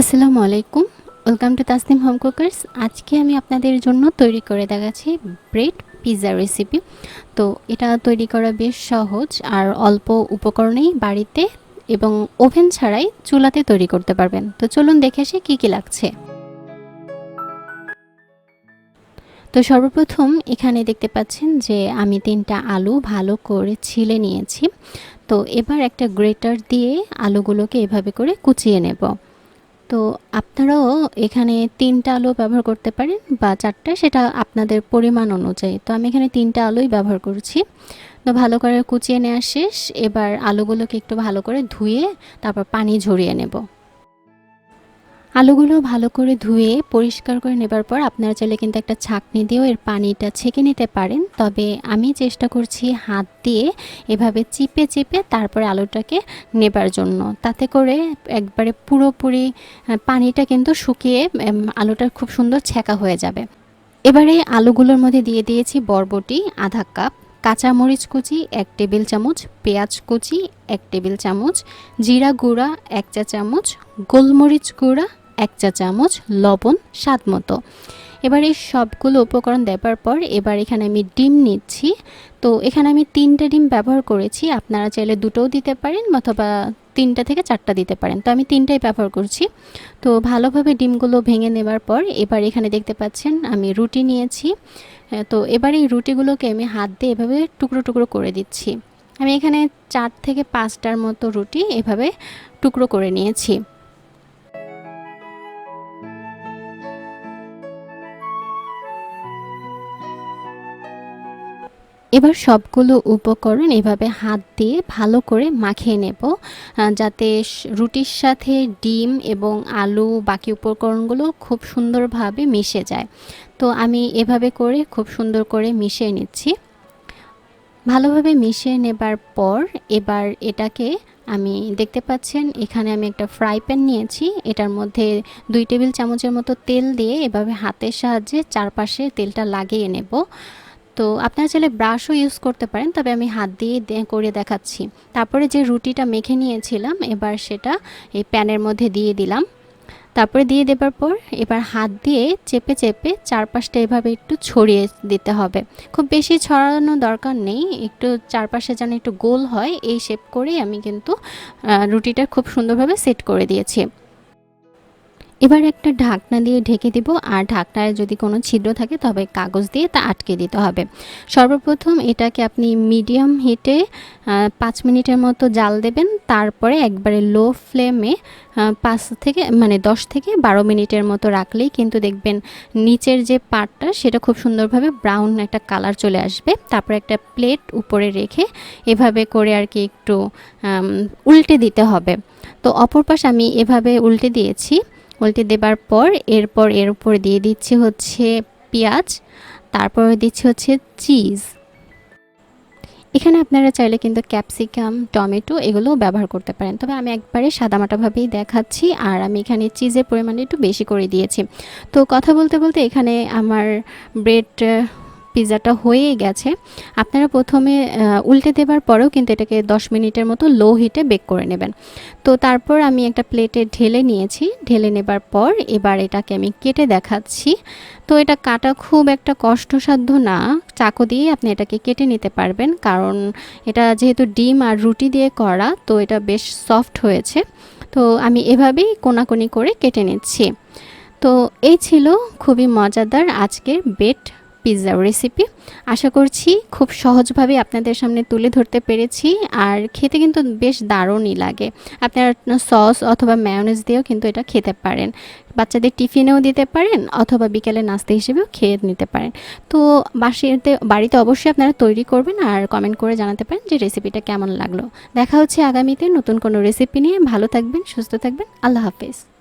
আসসালামু আলাইকুম। Welcome to Tasnim home cookers আজকে আমি আপনাদের জন্য তৈরি করে দেখাচ্ছি ব্রেড পিৎজা রেসিপি তো এটা তৈরি করা বেশ সহজ আর অল্প উপকরণেই বাড়িতে এবং ওভেন ছাড়াই চুলাতে তৈরি করতে পারবেন। তো চলুন দেখে আসি কী কী লাগছে। তো সর্বপ্রথম এখানে দেখতে পাচ্ছেন যে আমি তিনটা আলু ভালো করে ছিলে নিয়েছি। তো এবার একটা গ্রেটার দিয়ে আলুগুলোকে এভাবে করে কুচিয়ে নেব। তো আপনারাও এখানে তিনটা আলো ব্যবহার করতে পারেন বা চারটা, সেটা আপনাদের পরিমাণ অনুযায়ী। তো আমি এখানে তিনটা আলোই ব্যবহার করছি। তো ভালো করে কুচিয়ে নেওয়া শেষ। এবার আলোগুলোকে একটু ভালো করে ধুয়ে তারপর পানি ঝরিয়ে নেব। আলুগুলো ভালো করে ধুয়ে পরিষ্কার করে নেবার পর আপনারা চাইলে কিন্তু একটা ছাঁকনি দিয়েও এর পানিটা ছেঁকে নিতে পারেন। তবে আমি চেষ্টা করছি হাত দিয়ে এভাবে চিপে চিপে তারপরে আলুটাকে নেবার জন্য। তাতে করে একবারে পুরোপুরি পানিটা কিন্তু শুকিয়ে আলুটা খুব সুন্দর ছেঁকা হয়ে যাবে। এবারে আলুগুলোর মধ্যে দিয়ে দিয়েছি বরবটি, আধা কাপ, কাঁচামরিচ কুচি, এক টেবিল চামচ, পেঁয়াজ কুচি, এক টেবিল চামচ, জিরা গুঁড়া, এক চা চামচ, গোলমরিচ গুঁড়া এক চা চামচ, লবণ, স্বাদ মতো। এবার এই সবগুলো উপকরণ দেওয়ার পর এবার এখানে আমি ডিম নিচ্ছি। তো এখানে আমি তিনটে ডিম ব্যবহার করেছি। আপনারা চাইলে দুটোও দিতে পারেন অথবা তিনটা থেকে চারটা দিতে পারেন। তো আমি তিনটাই ব্যবহার করছি। তো ভালোভাবে ডিমগুলো ভেঙে নেবার পর এবার এখানে দেখতে পাচ্ছেন আমি রুটি নিয়েছি। তো এবার এই রুটিগুলোকে আমি হাত দিয়ে এভাবে টুকরো টুকরো করে দিচ্ছি। আমি এখানে চার থেকে পাঁচটার মতো রুটি এভাবে টুকরো করে নিয়েছি। এবার সবগুলো উপকরণ এভাবে হাত দিয়ে ভালো করে মাখিয়ে নেব যাতে রুটির সাথে ডিম এবং আলু বাকি উপকরণগুলো খুব সুন্দরভাবে মিশে যায়। তো আমি এভাবে করে খুব সুন্দর করে মিশিয়ে নিচ্ছি। ভালোভাবে মিশিয়ে নেবার পর এবার এটাকে আমি দেখতে পাচ্ছেন, এখানে আমি একটা ফ্রাই প্যান নিয়েছি। এটার মধ্যে দুই টেবিল চামচের মতো তেল দিয়ে এভাবে হাতের সাহায্যে চারপাশে তেলটা লাগিয়ে নেব। তো আপনারা চাইলে ব্রাশও ইউজ করতে পারেন, তবে আমি হাত দিয়ে করে দেখাচ্ছি। তারপরে যে রুটিটা মেখে নিয়েছিলাম, এবার সেটা এই প্যানের মধ্যে দিয়ে দিলাম। তারপরে দিয়ে দেবার পর এবার হাত দিয়ে চেপে চেপে চারপাশটা এভাবে একটু ছড়িয়ে দিতে হবে। খুব বেশি ছড়ানো দরকার নেই, একটু চারপাশে যেন একটু গোল হয়, এই শেপ করেই আমি কিন্তু রুটিটা খুব সুন্দরভাবে সেট করে দিয়েছি। এবার একটা ঢাকনা দিয়ে ঢেকে দিব, আর ঢাকনায় যদি কোনো ছিদ্র থাকে তবে কাগজ দিয়ে তা আটকে দিতে হবে। সর্বপ্রথম এটাকে আপনি মিডিয়াম হিটে পাঁচ মিনিটের মতো জাল দেবেন, তারপরে একবারে লো ফ্লেমে পাঁচ থেকে মানে দশ থেকে বারো মিনিটের মতো রাখলেই কিন্তু দেখবেন নিচের যে পাটটা সেটা খুব সুন্দরভাবে ব্রাউন একটা কালার চলে আসবে। তারপর একটা প্লেট উপরে রেখে এভাবে করে আর কি একটু উল্টে দিতে হবে। তো অপর পাশ আমি এভাবে উল্টে দিয়েছি। উল্টে দেবার পর, এরপর এর উপর দিয়ে দিচ্ছি হচ্ছে পেঁয়াজ, তারপর দিচ্ছি হচ্ছে চিজ। এখানে আপনারা চাইলে কিন্তু ক্যাপসিকাম, টমেটো এগুলোও ব্যবহার করতে পারেন। তবে আমি একবারে সাদামাটাভাবেই দেখাচ্ছি, আর আমি এখানে চিজের পরিমাণটা একটু বেশি করে দিয়েছি। তো কথা বলতে বলতে এখানে আমার ব্রেড পিৎজাটা হয়ে গেছে। আপনারা প্রথমে উল্টে দেবার পরেও কিন্তু এটাকে 10 মিনিটের মতো লো হিটে বেক করে নেবেন। তো তারপর আমি একটা প্লেটে ঢেলে নিয়েছি। ঢেলে নেবার পর এবার এটাকে আমি কেটে দেখাচ্ছি। তো এটা কাটা খুব একটা কষ্টসাধ্য না। চাকু দিয়ে আপনি এটাকে কেটে নিতে পারবেন। কারণ এটা যেহেতু ডিম আর রুটি দিয়ে করা, তো এটা বেশ সফট হয়েছে। তো আমি এভাবেই কোনাকুনি করে কেটে নিচ্ছি। তো এই ছিল খুবই মজাদার আজকের বেট পিৎজার রেসিপি আশা করছি খুব সহজভাবে আপনাদের সামনে তুলে ধরতে পেরেছি আর খেতে কিন্তু বেশ দারুণই লাগে। আপনারা সস অথবা ম্যায়োনেজ দিয়েও কিন্তু এটা খেতে পারেন। বাচ্চাদের টিফিনেও দিতে পারেন অথবা বিকেলে নাস্তা হিসেবেও খেয়ে নিতে পারেন। তো বাসিতে, বাড়িতে অবশ্যই আপনারা তৈরি করবেন আর কমেন্ট করে জানাতে পারেন যে রেসিপিটা কেমন লাগল। দেখা হচ্ছে আগামীতে নতুন কোনো রেসিপি নিয়ে। ভালো থাকবেন, সুস্থ থাকবেন। আল্লাহ হাফেজ।